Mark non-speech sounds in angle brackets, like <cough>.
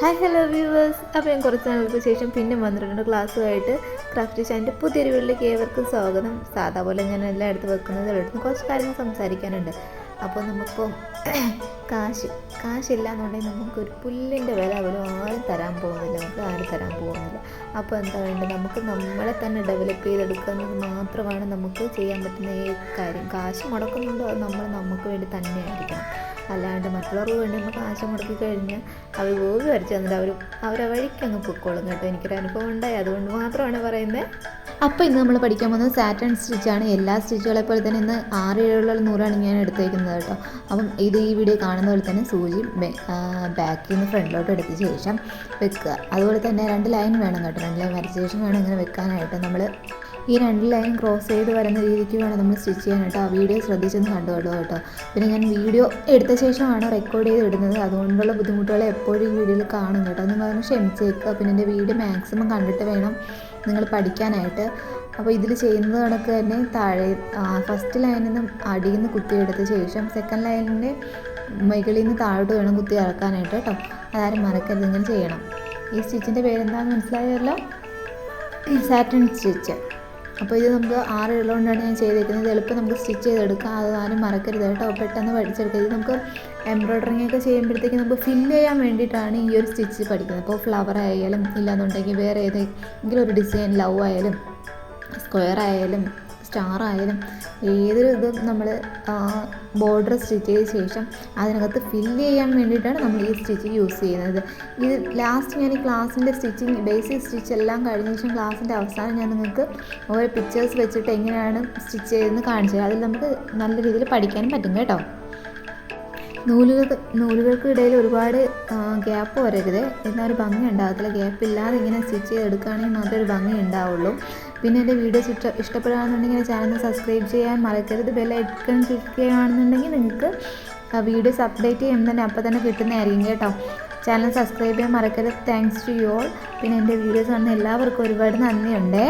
Hi hello viewers അപ്പോൾ ഞാൻ കുറച്ച് നാളുകൾക്ക് ശേഷം പിന്നെ വന്നിട്ടുണ്ട് ക്ലാസ്സുമായിട്ട് ക്രാഫ്റ്റ് ചാന്റെ പുതിയൊരു വീട്ടിലേക്ക് ഏവർക്കും സ്വാഗതം. സാധാ പോലെ ഞാൻ എല്ലായിടത്തും വെക്കുന്നത് എടുത്ത് കുറച്ച് കാര്യങ്ങൾ സംസാരിക്കാനുണ്ട്. അപ്പോൾ നമുക്കിപ്പോൾ <clears throat> കാശ് കാശില്ല എന്നുണ്ടെങ്കിൽ നമുക്കൊരു പുല്ലിന്റെ വില പോലും ആരും തരാൻ പോകുന്നില്ല. നമുക്ക് ആരും തരാൻ പോകുന്നില്ല. അപ്പോൾ എന്താ വേണ്ടത്? നമുക്ക് നമ്മളെ തന്നെ ഡെവലപ്പ് ചെയ്തെടുക്കുന്നത് മാത്രമാണ് നമുക്ക് ചെയ്യാൻ പറ്റുന്ന ഈ കാര്യം. കാശ് മുടക്കുന്നുണ്ടോ? അത് നമ്മൾ നമുക്ക് വേണ്ടി തന്നെ ആയിരിക്കണം അല്ലാണ്ട് മറ്റുള്ളവർക്ക് വേണ്ടി നമ്മൾ കാശ് മുടക്കി കഴിഞ്ഞാൽ അവർ ഗോപി വരച്ച് തന്നിട്ട് അവർ അവരെ വഴിക്ക് അങ്ങ് പൊക്കോളും കേട്ടോ. എനിക്കൊരു അനുഭവം ഉണ്ടായി. അതുകൊണ്ട് മാത്രമാണ് പറയുന്നത് അപ്പോൾ ഇന്ന് നമ്മൾ പഠിക്കാൻ പോകുന്നത് സാറ്റൺ സ്റ്റിച്ചാണ് എല്ലാ സ്റ്റിച്ചുകളെ പോലെ തന്നെ ഇന്ന് ആറ് ഏഴുള്ള നൂറാണ് ഞാൻ എടുത്തേക്കുന്നത് കേട്ടോ. അപ്പം ഇത് ഈ വീഡിയോ കാണുന്ന പോലെ തന്നെ സൂചി ബാക്കിൽ നിന്ന് ഫ്രണ്ടിലോട്ട് എടുത്ത ശേഷം വെക്കുക. അതുപോലെ തന്നെ രണ്ട് ലൈൻ വേണം കേട്ടോ. രണ്ട് ലൈൻ വരച്ച ശേഷം വേണം ഇങ്ങനെ വെക്കാനായിട്ട്. നമ്മൾ ഈ രണ്ട് ലൈൻ ക്രോസ് ചെയ്ത് വരുന്ന രീതിക്ക് വേണം നമ്മൾ സ്റ്റിച്ച് ചെയ്യാൻ കേട്ടോ. ആ വീഡിയോ ശ്രദ്ധിച്ചൊന്ന് കണ്ടുകൊള്ളൂ കേട്ടോ. പിന്നെ ഞാൻ വീഡിയോ എടുത്ത ശേഷമാണ് റെക്കോർഡ് ചെയ്ത് ഇടുന്നത്. അതുകൊണ്ടുള്ള ബുദ്ധിമുട്ടുകൾ എപ്പോഴും ഈ വീഡിയോയിൽ കാണും കേട്ടോ. നിങ്ങൾ അതൊന്ന് ക്ഷമിച്ചേക്കുക. പിന്നെ എന്റെ വീഡിയോ മാക്സിമം കണ്ടിട്ട് വേണം നിങ്ങൾ പഠിക്കാനായിട്ട്. അപ്പോൾ ഇതിൽ ചെയ്യുന്നത് കണക്ക് തന്നെ താഴെ ഫസ്റ്റ് ലൈനിൽ നിന്ന് അടിയിൽ നിന്ന് കുത്തിയെടുത്ത ശേഷം സെക്കൻഡ് ലൈനിന്റെ മുകളിൽ നിന്ന് താഴോട്ട് വേണം കുത്തി ഇറക്കാനായിട്ട് കേട്ടോ. അതാരും മറക്കരുത്. ഇങ്ങനെ ചെയ്യണം. ഈ സ്റ്റിച്ചിന്റെ പേരെന്താണെന്ന് മനസ്സിലായല്ലോ? സാറ്റൺ സ്റ്റിച്ച് അപ്പോൾ ഇത് നമുക്ക് ആറ് ഉള്ളതുകൊണ്ടാണ് ഞാൻ ചെയ്തിരിക്കുന്നത് എളുപ്പം നമുക്ക് സ്റ്റിച്ച് ചെയ്തെടുക്കാം. അത് ആരും മറക്കരുത് കേട്ടോ. പെട്ടെന്ന് പഠിച്ചെടുക്കുക ഇത് നമുക്ക് എംബ്രോയ്ഡറിങ് ഒക്കെ ചെയ്യുമ്പോഴത്തേക്ക് നമുക്ക് ഫിൽ ചെയ്യാൻ വേണ്ടിയിട്ടാണ് ഈ ഒരു സ്റ്റിച്ച് പഠിക്കുന്നത്. അപ്പോൾ ഫ്ലവർ ആയാലും ഇല്ലാന്നുണ്ടെങ്കിൽ വേറെ ഏതെങ്കിലും ഒരു ഡിസൈൻ ലവ് ആയാലും സ്ക്വയർ ആയാലും സ്റ്റാർ ആയാലും ഏതൊരു ഇതും നമ്മൾ ബോർഡർ സ്റ്റിച്ച് ചെയ്ത ശേഷം അതിനകത്ത് ഫില്ല് ചെയ്യാൻ വേണ്ടിയിട്ടാണ് നമ്മൾ ഈ സ്റ്റിച്ച് യൂസ് ചെയ്യുന്നത്. ഇത് ലാസ്റ്റ് ഞാൻ ഈ ക്ലാസ്സിന്റെ സ്റ്റിച്ചിങ് ബേസിക് സ്റ്റിച്ച് എല്ലാം കഴിഞ്ഞ ശേഷം ക്ലാസ്സിന്റെ അവസാനം ഞാൻ നിങ്ങൾക്ക് ഓരോ പിക്ചേഴ്സ് വെച്ചിട്ട് എങ്ങനെയാണ് സ്റ്റിച്ച് ചെയ്തെന്ന് കാണിച്ചു തരാം. അതിൽ നമുക്ക് നല്ല രീതിയിൽ പഠിക്കാനും പറ്റും കേട്ടോ. നൂലുകൾക്ക് ഇടയിൽ ഒരുപാട് ഗ്യാപ്പ് വരരുത്. എന്നാൽ ഒരു ഭംഗി ഉണ്ടാകത്തില്ല. ഗ്യാപ്പ് ഇല്ലാതെ ഇങ്ങനെ സ്റ്റിച്ച് ചെയ്തെടുക്കുകയാണെങ്കിൽ മാത്രമേ ഒരു ഭംഗി ഉണ്ടാവുള്ളൂ. പിന്നെ എന്റെ വീഡിയോസ് ഇഷ്ട ഇഷ്ടപ്പെടുകയാണെന്നുണ്ടെങ്കിൽ ചാനൽ സബ്സ്ക്രൈബ് ചെയ്യാൻ മറക്കരുത്. ബെല്ലൈക്കൺ ക്ലിക്ക് ചെയ്യുകയാണെന്നുണ്ടെങ്കിൽ നിങ്ങൾക്ക് വീഡിയോസ് അപ്ഡേറ്റ് ചെയ്യുമ്പോൾ തന്നെ അപ്പോൾ തന്നെ കിട്ടുന്നതായിരിക്കും കേട്ടോ. ചാനൽ സബ്സ്ക്രൈബ് ചെയ്യാൻ മറക്കരുത്. താങ്ക്സ് ടു യു ഓൾ പിന്നെ എന്റെ വീഡിയോസ് കാണുന്ന എല്ലാവർക്കും ഒരുപാട് നന്ദിയുണ്ടേ.